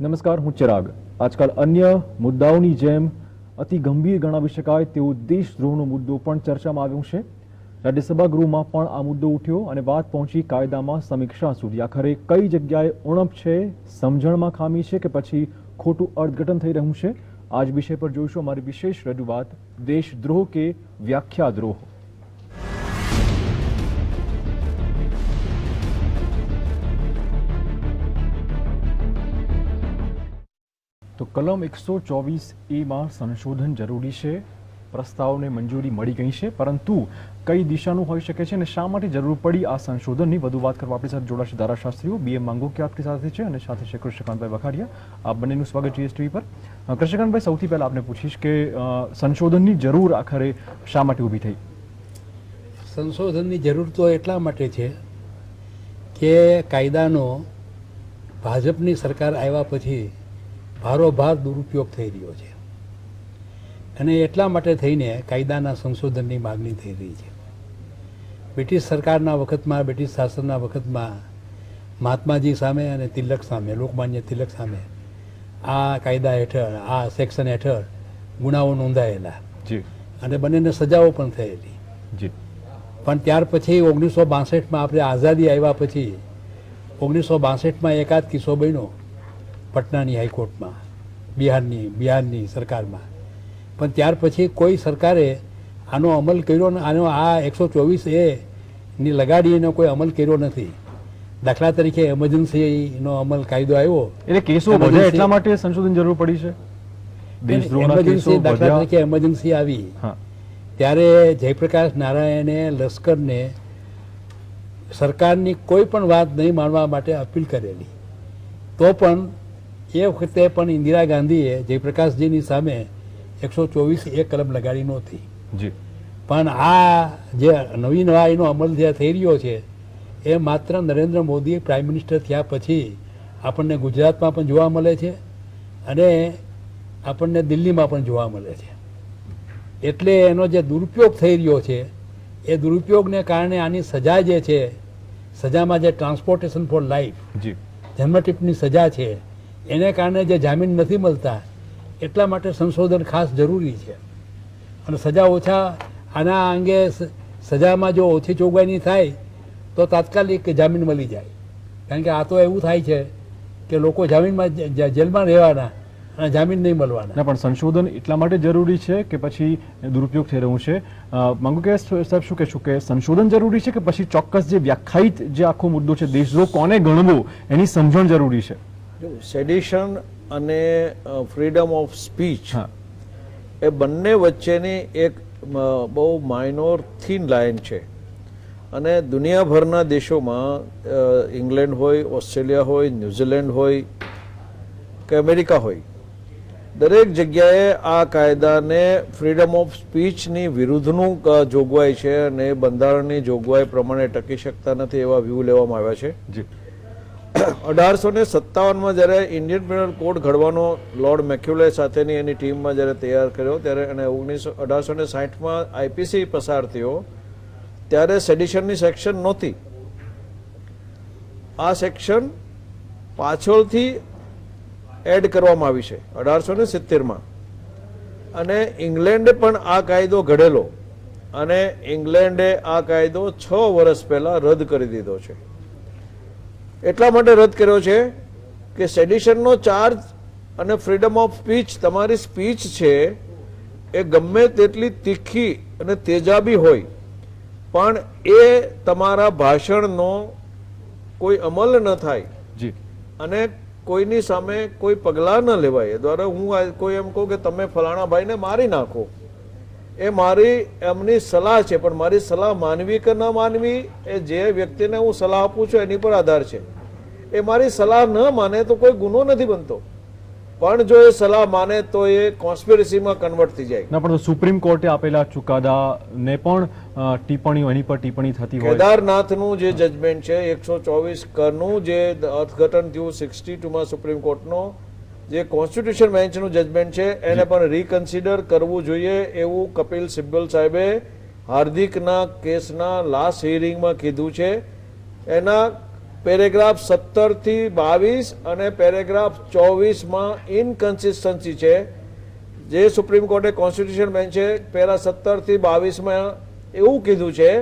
નમસ્કાર, હું ચિરાગ. આજકાલ અન્ય મુદ્દાઓની જેમ અતિ ગંભીર ગણાવી શકાય તેવો દેશદ્રોહનો મુદ્દો પણ ચર્ચામાં આવ્યો છે. રાજ્યસભા ગૃહમાં પણ આ મુદ્દો ઉઠ્યો અને વાત પહોંચી કાયદામાં સમીક્ષા સુધી. આખરે કઈ જગ્યાએ ઉણપ છે, સમજણમાં ખામી છે કે પછી ખોટું અર્થઘટન થઈ રહ્યું છે? આજ વિષય પર જોઈશું અમારી વિશેષ રજૂઆત દેશદ્રોહ કે વ્યાખ્યાદ્રોહ. તો કલમ એકસો ચોવીસ એમાં સંશોધન જરૂરી છે. પ્રસ્તાવને મંજૂરી મળી ગઈ છે, પરંતુ કઈ દિશાનું હોઈ શકે છે અને શા માટે જરૂર પડી? આ સંશોધનની વધુ વાત કરવા આપણી સાથે જોડાશે ધારાશાસ્ત્રીઓ. બી એમ માંગોકી આપણી સાથે છે અને સાથે છે કૃષ્ણકાંતભાઈ વખાડિયા. આ બંનેનું સ્વાગત જીએસટીવી પર. કૃષ્ણકાંતભાઈ, સૌથી પહેલાં આપને પૂછીશ કે સંશોધનની જરૂર આખરે શા માટે ઊભી થઈ? સંશોધનની જરૂર તો એટલા માટે છે કે કાયદાનો ભાજપની સરકાર આવ્યા પછી ભારોભાર દુરુપયોગ થઈ રહ્યો છે. અને એટલા માટે થઈને કાયદાના સંશોધનની માગણી થઈ રહી છે. બ્રિટિશ સરકારના વખતમાં બ્રિટિશ શાસનના વખતમાં મહાત્માજી સામે અને તિલક સામે લોકમાન્ય તિલક સામે આ કાયદા હેઠળ આ સેક્શન હેઠળ ગુનાઓ નોંધાયેલા. જી. અને બંનેને સજાઓ પણ થયેલી. જી. પણ ત્યાર પછી ઓગણીસો બાસઠમાં આપણે આઝાદી આવ્યા પછી ઓગણીસો બાસઠમાં એકાદ કિસ્સો બન્યો. પટનાની હાઈકોર્ટમાં બિહારની બિહારની સરકારમાં. પણ ત્યાર પછી કોઈ સરકારે આનો અમલ કર્યો આનો આ એકસો ચોવીસ એ ની લગાડી કોઈ અમલ કર્યો નથી. દાખલા તરીકે એમરજન્સીનો અમલ કાયદો આવ્યો. એટલે કેસો વધ્યા એટલા માટે સંશોધન જરૂર પડી છે? એમરજન્સી દાખલા તરીકે એમરજન્સી આવી. ત્યારે જયપ્રકાશ નારાયણે લશ્કરને સરકારની કોઈ પણ વાત નહીં માનવા માટે અપીલ કરેલી. તો પણ એ વખતે પણ ઇન્દિરા ગાંધીએ જયપ્રકાશજીની સામે એકસો ચોવીસ એ કલમ લગાડી નહોતી. જી. પણ આ જે નવી નવાઈનો અમલ જે થઈ રહ્યો છે એ માત્ર નરેન્દ્ર મોદી પ્રાઇમ મિનિસ્ટર થયા પછી આપણને ગુજરાતમાં પણ જોવા મળે છે અને આપણને દિલ્હીમાં પણ જોવા મળે છે. એટલે એનો જે દુરુપયોગ થઈ રહ્યો છે એ દુરુપયોગને કારણે આની સજા જે છે સજામાં જે ટ્રાન્સપોર્ટેશન ફોર લાઈફ જી. જન્મટીપની સજા છે એને કારણે જે જામીન નથી મળતા, એટલા માટે સંશોધન ખાસ જરૂરી છે. અને સજા ઓછા, આના અંગે સજામાં જો ઓછી જોગવાઈની થાય, તો તાત્કાલિક જામીન મળી જાય. કારણ કે આ તો એવું થાય છે કે લોકો જામીનમાં જેલમાં રહેવાના અને જામીન નહીં મળવાના. પણ સંશોધન એટલા માટે જરૂરી છે કે પછી દુરુપયોગ થઈ રહ્યું છે. માંગુ કે સાહેબ, શું કહેશું કે સંશોધન જરૂરી છે કે પછી ચોક્કસ જે વ્યાખ્યાયિત જે આખો મુદ્દો છે દેશદ્રોહ કોને ગણવો, એની સમજણ જરૂરી છે? સેડિશન અને ફ્રીડમ ઓફ સ્પીચ એ બંને વચ્ચેની એક બહુ માઇનોર થીન લાઇન છે. અને દુનિયાભરના દેશોમાં ઇંગ્લેન્ડ હોય ઓસ્ટ્રેલિયા હોય ન્યૂઝીલેન્ડ હોય કે અમેરિકા હોય દરેક જગ્યાએ આ કાયદાને ફ્રીડમ ઓફ સ્પીચની વિરુદ્ધનું જોગવાઈ છે અને બંધારણની જોગવાઈ પ્રમાણે ટકી શકતા નથી એવા વ્યૂ લેવામાં આવ્યા છે. જી. અઢારસો ને સત્તાવનમાં જ્યારે ઇન્ડિયન પેનલ કોડ ઘડવાનો લોર્ડ મેક્યુલે સાથેની એની ટીમમાં જ્યારે તૈયાર કર્યો, ત્યારે અને ઓગણીસો અઢારસો ને સાઠમાં આઈપીસી પસાર થયો, ત્યારે સેડિશનની સેક્શન નહોતી. આ સેક્શન પાછળથી એડ કરવામાં આવી છે અઢારસો ને સિત્તેરમાં. અને ઇંગ્લેન્ડે પણ આ કાયદો ઘડેલો અને ઇંગ્લેન્ડે આ કાયદો છ વર્ષ પહેલા રદ કરી દીધો છે. એટલા માટે રદ કર્યો છે કે સેડિશનનો ચાર્જ અને ફ્રીડમ ઓફ સ્પીચ તમારી સ્પીચ છે એ ગમે તેટલી તીખી અને તેજાબી હોય પણ એ તમારા ભાષણનો કોઈ અમલ ન થાય જી. અને કોઈની સામે કોઈ પગલાં ન લેવાય. એ દ્વારા હું કોઈ એમ કહું કે તમે ફલાણા ભાઈને મારી નાખો. એ મારી એમની સલાહ છે પણ મારી સલાહ માનવી કે ન માનવી એ જે વ્યક્તિને હું સલાહ આપું છું એની પર આધાર છે. એ મારી સલાહ ન માને તો કોઈ ગુનો નથી બનતો. પણ જો એ સલાહ માને તો એ કોન્સ્પિરસીમાં કન્વર્ટ થઈ જાય. ના પણ સુપ્રીમ કોર્ટે આપેલા ચુકાદાને પણ ટિપ્પણીઓ એની પર ટિપ્પણી થતી હોય. કેદારનાથનું જે જજમેન્ટ છે એકસો ચોવીસ કરનું જે અર્થઘટન થયું સિક્સટી ટુમાં સુપ્રીમ કોર્ટનો જે કોન્સ્ટિટ્યુશન બેન્ચનું જજમેન્ટ છે એને પણ રીકન્સિડર કરવું જોઈએ એવું કપિલ સિબ્બલ સાહેબે હાર્દિકના કેસના લાસ્ટ હિયરિંગમાં કીધું છે. એના પેરેગ્રાફ સત્તરથી બાવીસ અને પેરેગ્રાફ ચોવીસમાં ઇનકન્સિસ્ટન્સી છે. જે સુપ્રીમ કોર્ટે કોન્સ્ટિટ્યુશન બેન્ચે પેરા સત્તરથી બાવીસમાં એવું કીધું છે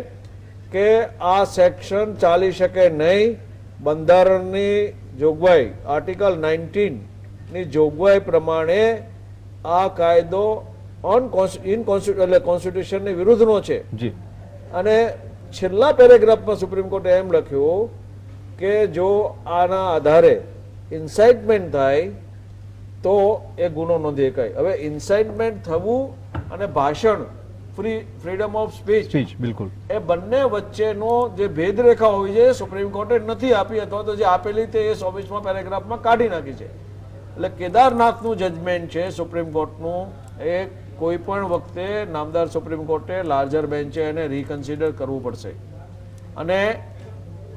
કે આ સેક્શન ચાલી શકે નહીં. બંધારણની જોગવાઈ આર્ટિકલ નાઇન્ટીનની જોગવાઈ પ્રમાણે આ કાયદો કોન્સ્ટિટ્યુશનની વિરુદ્ધનો છે. જી. અને છેલ્લા પેરેગ્રાફમાં સુપ્રીમ કોર્ટે એમ લખ્યું કે જો આના આધારે ઇન્સાઇટમેન્ટ થાય તો એ ગુનો નોંધી શકાય હવે ઇન્સાઇટમેન્ટ થવું અને ભાષણ free freedom of speech speech બિલકુલ. એ બંને વચ્ચેનો જે ભેદરેખા હોય છે સુપ્રીમ કોર્ટે નથી આપી અથવા તો જે આપેલી તે એ ચોવીસમાં પેરેગ્રાફમાં કાઢી નાખી છે. એટલે કેદારનાથનું જજમેન્ટ છે સુપ્રીમ કોર્ટનું એ કોઈ પણ વખતે નામદાર સુપ્રીમ કોર્ટે લાર્જર બેન્ચે એને રિકન્સિડર કરવું પડશે. અને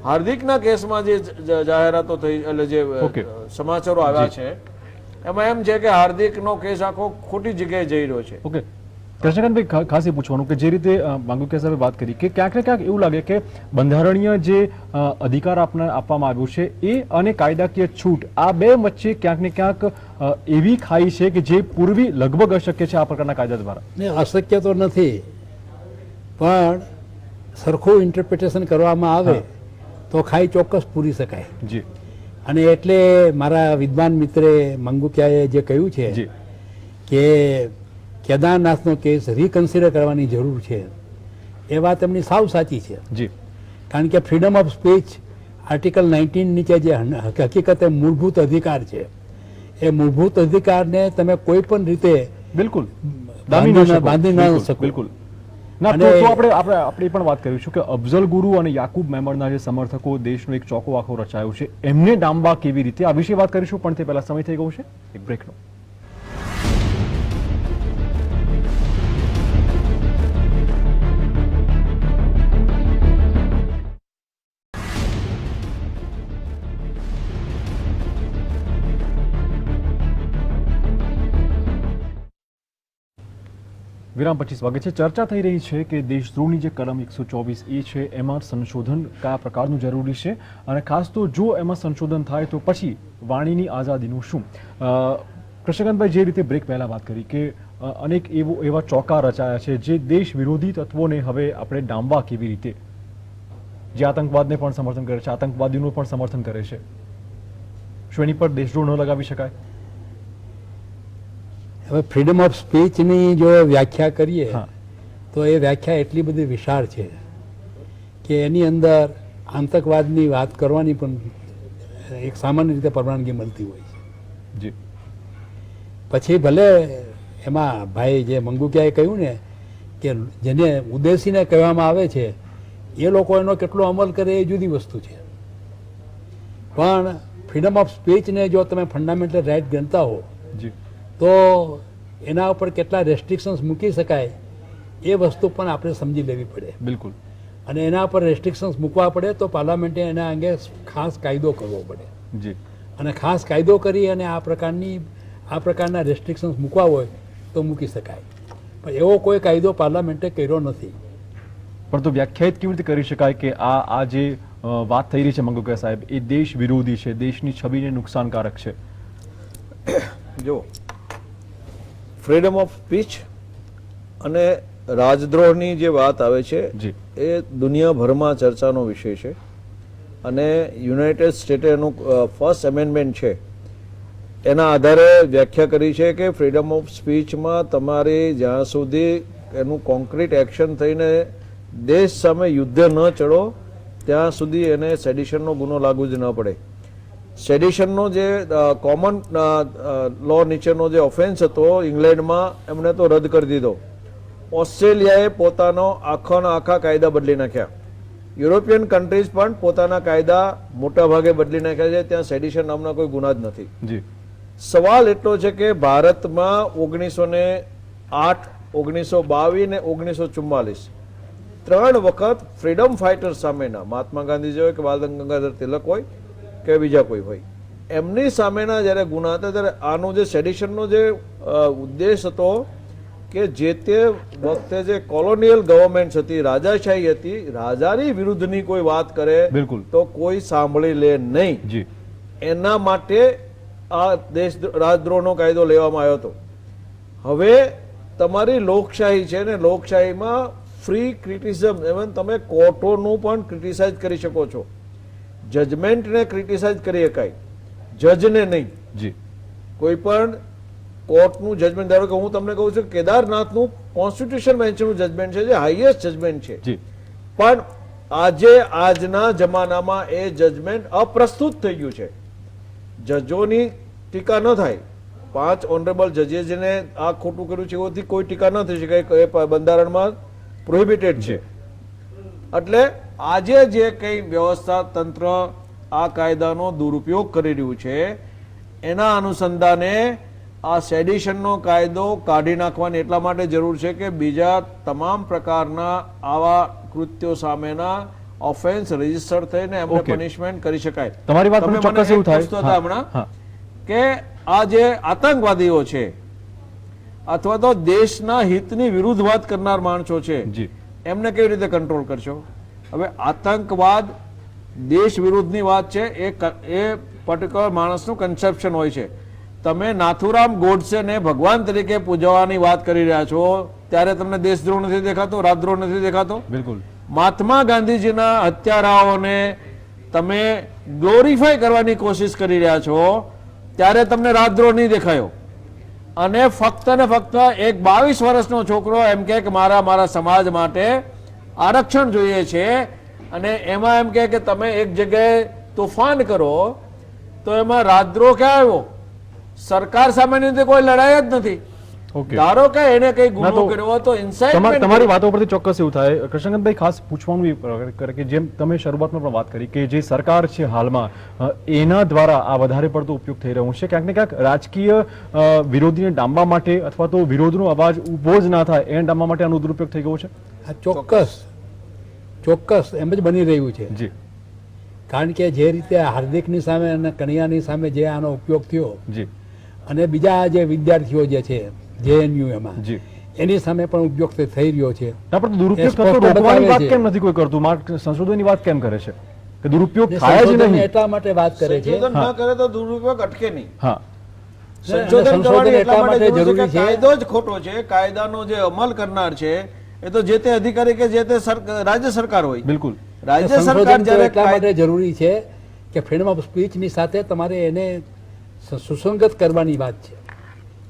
હાર્દિકના કેસમાં જે જાહેરાતો થઈ એટલે જે સમાચારો આવ્યા છે એમાં એમ છે કે હાર્દિકનો કેસ આખો ખોટી જગ્યાએ જઈ રહ્યો છે. ઓકે કૃષ્ણકાંતભાઈ ખાસ એ પૂછવાનું કે જે રીતે માંગુકિયા સાહેબે વાત કરી કે ક્યાંક ને ક્યાંક એવું લાગે કે બંધારણીય જે અધિકાર આપને આપવામાં આવ્યો છે એ અને કાયદાકીય છૂટ આ બે વચ્ચે ક્યાંક ને ક્યાંક એવી ખાઈ છે કે જે પૂર્વી લગભગ અશક્ય છે આ પ્રકારના કાયદા દ્વારા. ને અશક્ય તો નથી પણ સરખું ઇન્ટરપ્રિટેશન કરવામાં આવે તો ખાઈ ચોક્કસ પૂરી શકાય. જી. અને એટલે મારા વિદ્વાન મિત્રે મંગુકિયાએ જે કહ્યું છે જી. કે કેદારનાથનો કેસ રિકન્સિડર કરવાની જરૂર છે. એ વાત એમની સાવ સાચી છે. જી. કારણ કે freedom of speech article nineteen નીચે જે હકીકતે મૂળભૂત અધિકાર છે. એ મૂળભૂત અધિકારને તમે કોઈ પણ રીતે બિલકુલ. બાંધી ન- શકો. બિલકુલ, ના તો આપણે આપણે આપણે પણ વાત કરીશું કે અફઝલ ગુરુ અને યાકુબ મેમણના જે સમર્થકો દેશનો એક ચોકો આખો રચાયો છે એમને ડામવા કેવી રીતે? આ વિશે વાત કરીશું પણ તે પહેલા સમય થઈ ગયો છે. એક બ્રેકનો વિરામ પછી સ્વાગત છે. ચર્ચા થઈ રહી છે કે દેશદ્રોહની જે કલમ એકસો ચોવીસ એ છે, એમાં સંશોધન કયા પ્રકારનું જરૂરી છે અને ખાસ તો જો એમાં સંશોધન થાય તો પછી વાણીની આઝાદીનું શું? કૃષ્ણકાંતભાઈ જે રીતે બ્રેક પહેલા વાત કરી કે અનેક એવો, એવા ચોકા રચાયા છે જે દેશ વિરોધી તત્વોને હવે આપણે ડામવા કેવી રીતે? જે આતંકવાદને પણ સમર્થન કરે છે, આતંકવાદીનું પણ સમર્થન કરે છે. શું એની પર દેશદ્રોહ ન લગાવી શકાય? હવે ફ્રીડમ ઓફ સ્પીચની જો વ્યાખ્યા કરીએ. તો એ વ્યાખ્યા એટલી બધી વિશાળ છે કે એની અંદર આતંકવાદની વાત કરવાની પણ એક સામાન્ય રીતે પરવાનગી મળતી હોય છે. જી. પછી ભલે એમાં ભાઈ જે મંગુકિયાએ કહ્યું ને કે જેને ઉદ્દેશીને કહેવામાં આવે છે એ લોકો એનો કેટલો અમલ કરે એ જુદી વસ્તુ છે. પણ ફ્રીડમ ઓફ સ્પીચને જો તમે ફંડામેન્ટલ રાઇટ ગણતા હો જી. તો એના ઉપર કેટલા રેસ્ટ્રિક્શન્સ મૂકી શકાય એ વસ્તુ પણ આપણે સમજી લેવી પડે. બિલકુલ. અને એના પર રેસ્ટ્રિક્શન્સ મૂકવા પડે તો પાર્લામેન્ટે એના અંગે ખાસ કાયદો કરવો પડે. જી. અને ખાસ કાયદો કરી અને આ પ્રકારની આ પ્રકારના રેસ્ટ્રિક્શન્સ મૂકવા હોય તો મૂકી શકાય. પણ એવો કોઈ કાયદો પાર્લામેન્ટે કર્યો નથી. પરંતુ વ્યાખ્યાયિત કેવી રીતે કરી શકાય કે આ આ જે વાત થઈ રહી છે મંગુકા સાહેબ એ દેશ વિરોધી છે દેશની છબીને નુકસાનકારક છે? જો ફ્રીડમ ઓફ સ્પીચ અને રાજદ્રોહની જે વાત આવે છે એ દુનિયાભરમાં ચર્ચાનો વિષય છે. અને યુનાઇટેડ સ્ટેટે એનું ફર્સ્ટ એમેન્ડમેન્ટ છે. એના આધારે વ્યાખ્યા કરી છે કે ફ્રીડમ ઓફ સ્પીચમાં તમારી જ્યાં સુધી એનું કોન્ક્રીટ એક્શન થઈને દેશ સામે યુદ્ધ ન ચડો ત્યાં સુધી એને સેડિશનનો ગુનો લાગુ જ ન પડે. સેડિશનનો જે કોમન લો નીચેનો જે ઓફેન્સ હતો ઇંગ્લેન્ડમાં એમણે તો રદ કરી દીધો. ઓસ્ટ્રેલિયાએ પોતાનો આખાના આખા કાયદા બદલી નાખ્યા. યુરોપિયન કન્ટ્રીઝ પણ પોતાના કાયદા મોટા ભાગે બદલી નાખ્યા છે ત્યાં સેડિશન નામના કોઈ ગુના જ નથી. જી. સવાલ એટલો છે કે ભારતમાં ઓગણીસો ને આઠ ઓગણીસો બાવીસ ને ઓગણીસો ચુમ્માલીસ ત્રણ વખત ફ્રીડમ ફાઇટર સામેના મહાત્મા ગાંધીજી હોય કે બાલ ગંગાધર તિલક હોય કે બીજા કોઈ હોય. એમની સામેના જ્યારે ગુના હતા ત્યારે આનો જે સેડિશનનો જે ઉદ્દેશ હતો કે જે તે વખતે જે કોલોનિયલ ગવર્મેન્ટ હતી રાજાશાહી હતી રાજાની વિરુદ્ધની કોઈ વાત કરે બિલકુલ. તો કોઈ સાંભળી લે નહીં. જી. એના માટે આ દેશ રાજદ્રોહનો કાયદો લેવામાં આવ્યો હતો. હવે તમારી લોકશાહી છે ને લોકશાહીમાં ફ્રી ક્રિટિસિઝમ એવન તમે કોર્ટોનું પણ ક્રિટિસાઇઝ કરી શકો છો. જજમેન્ટને ક્રિટિસાઇઝ કરી શકાય જજને નહીં. જી. કોઈ પણ કોર્ટનું જજમેન્ટ ધારો કે હું તમને કહું છું કે કેદારનાથનું કોન્સ્ટિટ્યુશન બેન્ચનું જજમેન્ટ છે જે હાઈએસ્ટ જજમેન્ટ છે. પણ આજે આજના જમાનામાં એ જજમેન્ટ અપ્રસ્તુત થઈ ગયું છે. જજોની ટીકા ન થાય. પાંચ ઓનરેબલ જજેસને આ ખોટું કર્યું છે એઓથી કોઈ ટીકા ન થઈ શકે એ બંધારણમાં પ્રોહિબિટેડ છે. એટલે આજે જે કંઈ વ્યવસ્થા તંત્ર આ કાયદાનો દુરુપયોગ કરી રહ્યું છે એના અનુસંધાને આ સેડિશનનો કાયદો કાઢી નાખવાની એટલા માટે જરૂર છે કે બીજા તમામ પ્રકારના આવા કૃત્યો સામેના ઓફેન્સ રજિસ્ટર થઈને એમને પનિશમેન્ટ કરી શકાય. તમારી વાત મને ચોક્કસ એવું થાય. હતા હમણાં કે આ જે આતંકવાદીઓ છે અથવા તો દેશના હિતની વિરુદ્ધ વાત કરનાર માણસો છે એમને કેવી રીતે કંટ્રોલ કરશો? હવે આતંકવાદ દેશ વિરુદ્ધની વાત છે એ એ પર્ટિક્યુલર માણસનું કન્સેપ્શન હોય છે. તમે નાથુરામ ગોડસેને ભગવાન તરીકે પૂજવાની વાત કરી રહ્યા છો ત્યારે તમને દેશદ્રોહ નથી દેખાતો રાજદ્રોહ નથી દેખાતો? બિલકુલ. મહાત્મા ગાંધીજીના હત્યારાઓને તમે ગ્લોરીફાય કરવાની કોશિશ કરી રહ્યા છો ત્યારે તમને રાજદ્રોહ નહીં દેખાયો. અને ફક્ત ને ફક્ત એક બાવીસ વર્ષનો છોકરો એમ કે મારા મારા સમાજ માટે આરક્ષણ જોઈએ છે અને એમાં એમ કહે કે તમે એક જગ્યાએ તોફાન કરો, તો એમાં રાજદ્રોહ ક્યાં આવ્યો? સરકાર સામેની રીતે કોઈ લડાઈ જ નથી. ધારો કે એને કઈ ગુનો કર્યો તો તમાર- તમારી વાતો પરથી ચોક્કસ એવું થાય. કૃષ્ણકાંતભાઈ ખાસ પૂછવાનું કરે કે જેમ તમે શરૂઆતમાં પણ વાત કરી કે જે સરકાર છે હાલમાં એના દ્વારા આ વધારે પડતો ઉપયોગ થઈ રહ્યો છે. ક્યાંક ને ક્યાંક રાજકીય વિરોધીને ડામવા માટે અથવા તો વિરોધનો અવાજ ઊભો જ ના થાય એને ડામવા માટે આનો દુરુપયોગ થઈ ગયો છે? આ ચોક્કસ. ચોક્કસ. એમ જ બની રહ્યું છે. જી. કારણ કે જે રીતે હાર્દિકની સામે અને કનૈયાની સામે જે આનો ઉપયોગ થયો જી. અને બીજા જે વિદ્યાર્થીઓ જે છે જેએનયુ એમાં. જી. એની સામે પણ ઉપયોગ થઈ- રહ્યો છે. ના પણ દુરુપયોગ થતો રોકવાની વાત કેમ નથી કોઈ કરતું? માર્ક સંશોધનની વાત કેમ કરે છે? કે દુરુપયોગ થાય જ નહીં. એટલા માટે વાત કરે છે. સંશોધન ન કરે તો દુરુપયોગ અટકે નહીં. હા. સંશોધન કરવાની એટલા માટે માટે જરૂર છે જરૂરી છે. કાયદો જ ખોટો છે. કાયદાનો જે અમલ કરનાર છે એ તો જે તે અધિકારી કે જે તે રાજ્ય સરકાર હોય. બિલકુલ. રાજ્ય સરકાર જ્યારે એટલા માટે જરૂરી છે કે ફ્રીડમ ઓફ સ્પીચની સાથે તમારે એને સુસંગત કરવાની વાત છે.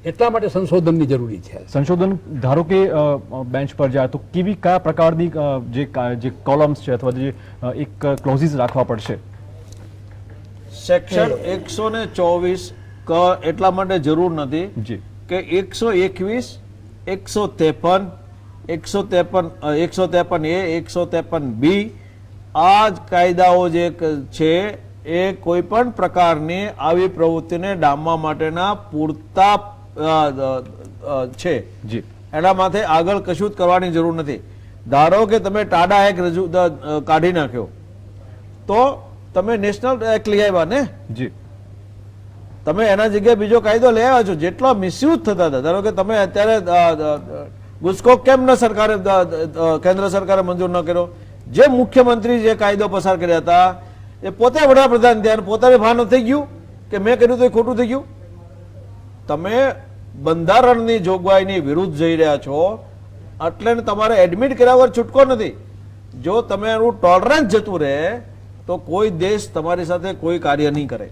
એટલા માટે સંશોધનની જરૂરી છે. સંશોધન ધારો કે બેન્ચ પર જાય તો કેવી કયા પ્રકારની જે જે કોલમ્સ છે અથવા જે એક ક્લોઝિસ રાખવા પડશે? સેક્શન એકસો ને ચોવીસ ક એટલા માટે જરૂર નથી જી. કે એકસો એકવીસ એકસો ત્રેપન એકસો ત્રેપન એકસો ત્રેપન એ એકસો ત્રેપન બી આ જ કાયદાઓ જે છે એ કોઈ પણ પ્રકારની આવી પ્રવૃત્તિને ડામવા માટેના પૂરતા છે. જી. એના માથે આગળ કશું જ કરવાની જરૂર નથી. ધારો કે તમે ટાડા એક રજૂ કાઢી નાખ્યો તો તમે નેશનલ એક્ટ લઈ આવ્યા ને? જી. તમે એના જગ્યાએ બીજો કાયદો લઈ આવ્યા છો જેટલા મિસયુઝ થતા હતા. ધારો કે તમે અત્યારે ગુસ્કો કેમ ન સરકારે કેન્દ્ર સરકારે મંજૂર ન કર્યો? જે મુખ્યમંત્રી જે કાયદો પસાર કર્યા હતા એ પોતે વડાપ્રધાન થયા પોતાને ભાન થઈ ગયું? કે મેં કર્યું તો એ ખોટું થઈ ગયું? તમે બંધારણની જોગવાઈની વિરુદ્ધ જઈ રહ્યા છો, એટલે તમારે એડમિટ કર્યા વગર છૂટકો નથી. જો તમે એનું ટોલરન્સ જતું રહે, તો કોઈ દેશ તમારી સાથે કોઈ કાર્ય નહીં કરે.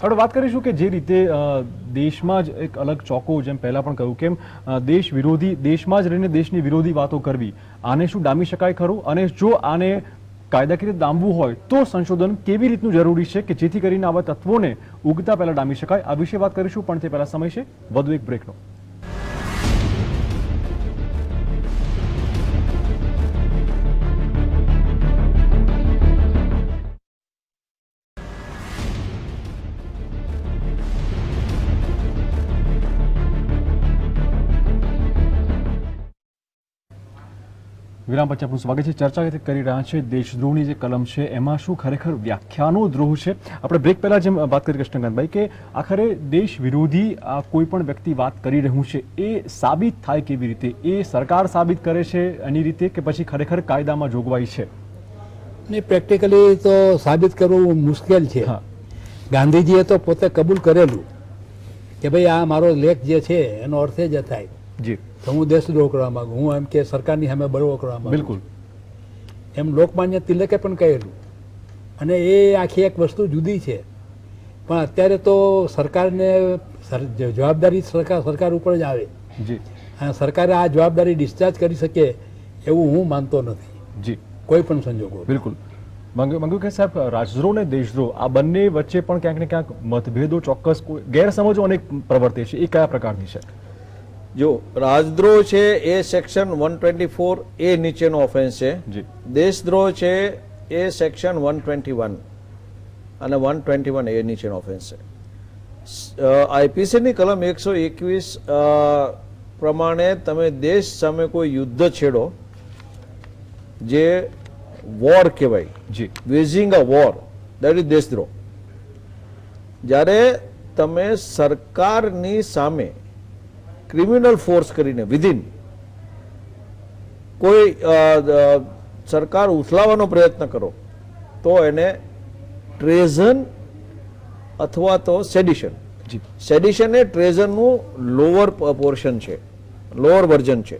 આપણે વાત કરીશું કે જે રીતે દેશમાં જ એક અલગ ચોકો, જેમ પહેલા પણ કહ્યું, કેમ દેશ વિરોધી, દેશમાં જ રહીને દેશની વિરોધી વાતો કરવી, આને શું ડામી શકાય ખરું? અને જો આને કાયદાકીય દામવું હોય તો સંશોધન કેવી રીતનું જરૂરી છે કે જેથી કરીને આવા તત્વોને ઉગતા પહેલા ડામી શકાય? આ વિશે વાત કરીશું, પણ તે પહેલા સમય છે. વધુ એક બ્રેકનો વિરામ પછી આપનું સ્વાગત છે. ચર્ચા કરી રહ્યા છે દેશદ્રોહની જે કલમ છે એમાં શું ખરેખર વ્યાખ્યાનો દ્રોહ છે? આપણે બ્રેક પહેલાં જેમ વાત કરી કૃષ્ણકાંતભાઈ કે આખરે દેશ વિરોધી આ કોઈ પણ વ્યક્તિ વાત કરી રહ્યું છે એ સાબિત થાય કેવી રીતે? એ સરકાર સાબિત કરે છે એની રીતે કે પછી ખરેખર કાયદામાં જોગવાઈ છે? ને પ્રેક્ટિકલી તો સાબિત કરવું મુશ્કેલ છે. હા. ગાંધીજીએ તો પોતે કબૂલ કરેલું કે ભાઈ આ મારો લેખ જે છે એનો અર્થ એ જ થાય. જી. તો હું દેશદ્રોહ કરવા માંગુ. હું એમ કે સરકારની સામે બળવો કરવા માંગુ. બિલકુલ. એમ લોકમાન્ય તિલકે પણ કહેલું. અને એ આખી એક વસ્તુ જુદી છે. પણ અત્યારે તો સરકારને જવાબદારી સરકાર સરકાર ઉપર જ આવે. જી. અને સરકારે આ જવાબદારી ડિસ્ચાર્જ કરી શકે એવું હું માનતો નથી. જી. કોઈ પણ સંજોગો. બિલકુલ. મંગુ મંગુ કે સાહેબ રાજદ્રોહ ને દેશદ્રોહ આ બંને વચ્ચે પણ ક્યાંક ને ક્યાંક મતભેદો ચોક્કસ કોઈ ગેરસમજો અનેક પ્રવર્તે છે. એ કયા પ્રકારની છે? જો રાજદ્રોહ છે એ section one twenty four A નીચેનો ઓફેન્સ છે. જી. દેશદ્રોહ છે એ સેક્શન વન ટ્વેન્ટી વન અને વન ટ્વેન્ટી વન એ નીચેનો ઓફેન્સ છે. આઈપીસીની કલમ એકસો એકવીસ પ્રમાણે તમે દેશ સામે કોઈ યુદ્ધ છેડો જે વોર કહેવાય જી. Waging a war that is દેશદ્રોહ. જ્યારે તમે સરકારની સામે ક્રિમિનલ ફોર્સ કરીને વિધિન કોઈ સરકાર ઉથલાવવાનો પ્રયત્ન કરો તો એને ટ્રેઝન અથવા તો સેડિશન સેડિશન એ ટ્રેઝનનું લોઅર પોર્શન છે લોઅર વર્ઝન છે.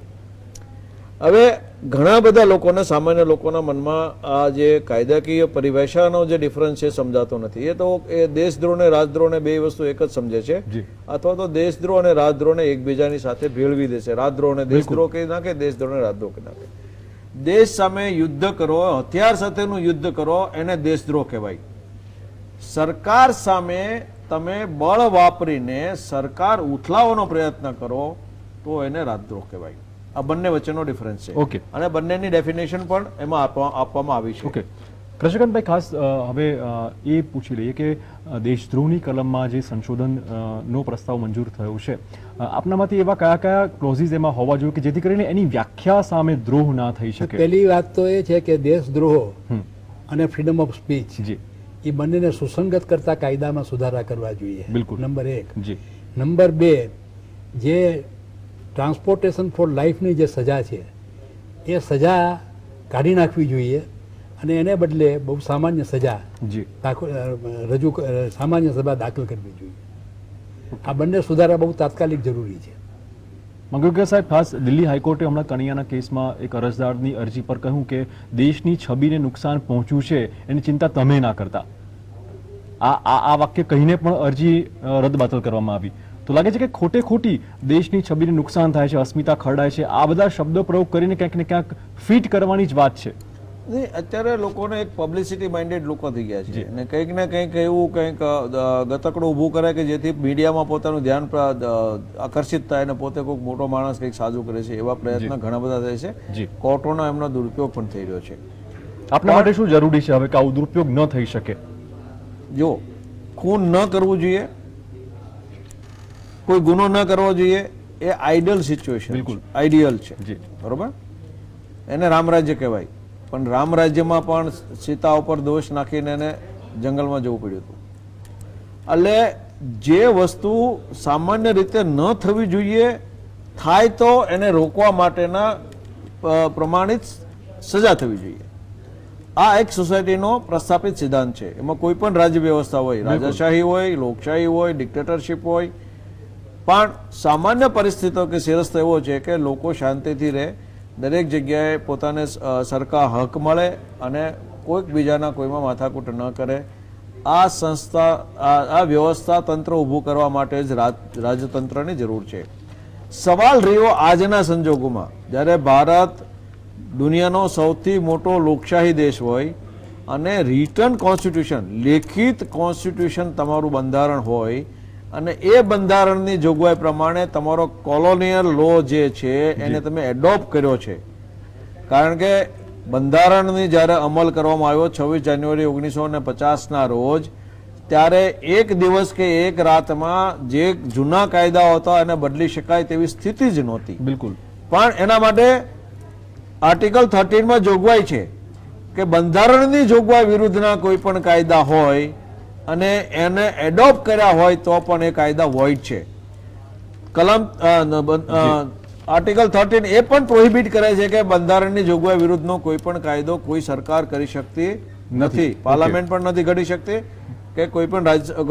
હવે ઘણા બધા લોકોને સામાન્ય લોકોના મનમાં આ જે કાયદાકીય પરિભાષાનો જે ડિફરન્સ છે સમજાતો નથી. એ તો એ દેશદ્રોહ ને રાજદ્રોહ ને બે વસ્તુ એક જ સમજે છે. અથવા તો દેશદ્રોહ અને રાજદ્રોહને એકબીજાની સાથે ભેળવી દેશે રાજદ્રોહ ને દેશદ્રોહ કહી નાખે દેશદ્રોહ ને રાજદ્રોહ કહી નાખે. દેશ સામે યુદ્ધ કરો હથિયાર સાથેનું યુદ્ધ કરો એને દેશદ્રોહ કહેવાય. સરકાર સામે તમે બળ વાપરીને સરકાર ઉથલાવવાનો પ્રયત્ન કરો તો એને રાજદ્રોહ કહેવાય. આ બંને વચ્ચેનો ડિફરન્સ છે. ઓકે અને બંનેની ડેફિનેશન પણ એમાં આપવા- આપવામાં આવી છે. ઓકે કૃષ્ણકાંતભાઈ ખાસ હવે એ પૂછી લઈએ કે દેશદ્રોહની કલમમાં જે સંશોધન નો પ્રસ્તાવ મંજૂર થયો છે આપનામાંથી એવા કયા કયા ક્લોઝિસ એમાં હોવા જોઈએ કે જેથી કરીને એની વ્યાખ્યા સામે દ્રોહ ના થઈ શકે? પહેલી વાત તો એ છે કે દેશદ્રોહ અને ફ્રીડમ ઓફ સ્પીચ જી. એ બંનેને સુસંગત કરતા કાયદામાં સુધારા કરવા જોઈએ. બિલકુલ. નંબર એક. જી. નંબર બે જે ટ્રાન્સપોર્ટેશન ફોર લાઈફની જે સજા છે એ સજા કાઢી નાખવી જોઈએ અને એને બદલે બહુ સામાન્ય સજા જી. દાખલ રજૂ સામાન્ય સભા દાખલ કરવી જોઈએ. આ બંને સુધારા બહુ તાત્કાલિક જરૂરી છે. મંગળકર સાહેબ ખાસ દિલ્હી હાઈકોર્ટે હમણાં કણિયાના કેસમાં એક અરજદારની અરજી પર કહ્યું કે દેશની છબીને નુકસાન પહોંચ્યું છે એની ચિંતા તમે ના કરતા. આ આ આ વાક્ય કહીને પણ અરજી રદબાતલ કરવામાં આવી. તો લાગે છે કે ખોટે ખોટી દેશની છબીને નુકસાન થાય છે અસ્મિતા ખરડાય છે. આ બધા શબ્દો પ્રયોગ કરીને ક્યાંક ને ક્યાંક ફિટ કરવાની જ વાત છે. નહીં અત્યારે લોકોને એક પબ્લિસિટી માઇન્ડેડ લોકો થઈ ગયા છે. અને કંઈક ને કંઈક એવું કંઈક ગતકડો ઊભું કરે કે જેથી મીડિયામાં પોતાનું ધ્યાન આકર્ષિત થાય અને પોતે કોઈક મોટો માણસ કંઈક સાજુ કરે છે એવા પ્રયત્ન ઘણા બધા થાય છે. કોર્ટોનો એમનો દુરુપયોગ પણ થઈ રહ્યો છે. આપણા માટે શું જરૂરી છે હવે કે આવું દુરુપયોગ ન થઈ શકે? જો ખૂન ન કરવું જોઈએ. કોઈ ગુનો ન કરવો જોઈએ એ આઈડિયલ સિચ્યુએશન બિલકુલ. આઈડિયલ છે. જી. બરોબર? એને રામરાજ્ય કહેવાય. પણ રામરાજ્યમાં પણ સીતા ઉપર દોષ નાખીને એને જંગલમાં જવું પડ્યું હતું. એટલે જે વસ્તુ સામાન્ય રીતે ન થવી જોઈએ થાય તો એને રોકવા માટેના પ્રમાણિત સજા થવી જોઈએ. આ એક સોસાયટીનો પ્રસ્થાપિત સિદ્ધાંત છે. એમાં કોઈ પણ રાજ્ય વ્યવસ્થા હોય રાજાશાહી હોય લોકશાહી હોય ડિક્ટેટરશીપ હોય પણ સામાન્ય પરિસ્થિતિઓ કે શિરસ્ત એવો છે કે લોકો શાંતિથી રહે, દરેક જગ્યાએ પોતાને સરખા હક મળે અને કોઈક બીજાના કોઈમાં માથાકૂટ ન કરે. આ સંસ્થા આ વ્યવસ્થા તંત્ર ઊભું કરવા માટે જ રાજ- રાજતંત્રની જરૂર છે. સવાલ રહ્યો આજના સંજોગોમાં. જ્યારે ભારત દુનિયાનો સૌથી મોટો લોકશાહી દેશ હોય અને રિટર્ન કોન્સ્ટિટ્યુશન, લેખિત કોન્સ્ટિટ્યુશન તમારું બંધારણ હોય અને એ બંધારણની જોગવાઈ પ્રમાણે તમારો કોલોનિયલ લો જે છે એને તમે એડોપ્ટ કર્યો છે. કારણ કે બંધારણની જ્યારે અમલ કરવામાં આવ્યો છવ્વીસ જાન્યુઆરી ઓગણીસો ને પચાસના રોજ ત્યારે એક દિવસ કે એક રાતમાં જે જૂના કાયદાઓ હતા એને બદલી શકાય તેવી સ્થિતિ જ નહોતી. બિલકુલ. પણ એના માટે આર્ટિકલ થર્ટીનમાં જોગવાઈ છે કે બંધારણની જોગવાઈ વિરુદ્ધના કોઈ પણ કાયદા હોય અને એને એડોપ્ટ કર્યા હોય તો પણ એ કાયદા વોઇડ છે. કલમ આર્ટિકલ થર્ટીન એ પણ પ્રોહિબિટ કરે છે કે બંધારણની જોગવાઈ વિરુદ્ધનો કોઈ પણ કાયદો કોઈ સરકાર કરી શકતી નથી. પાર્લામેન્ટ પણ નથી ઘડી શકતી. કે કોઈ પણ રાજ્ય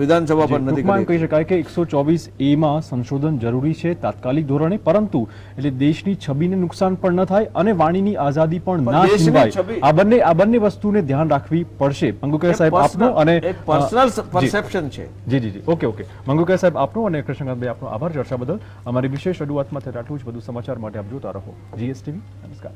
વિધાનસભા પર નથી ટૂંકમાં કહી શકાય કે એકસો ચોવીસ એમાં સંશોધન જરૂરી છે તાત્કાલિક ધોરણે પરંતુ એટલે દેશની છબીને નુકસાન પણ ન થાય અને વાણીની આઝાદી પણ ના છીનવાય. આ બંને આ બંને વસ્તુને ધ્યાન રાખવી પડશે. મંગુકર સાહેબ આપનો અને પર્સનલ. પરસેપ્શન છે. જી જી જી. Okay okay. મંગુકર સાહેબ આપનો અને કૃષ્ણકાંતભાઈ આપનો આભાર. ચર્ચા બદલ અમારી વિશેષ રજૂઆતમાં થયેલા આટલું જ વધુ સમાચાર માટે આપ જોતા રહો. જીએસટીવી નમસ્કાર.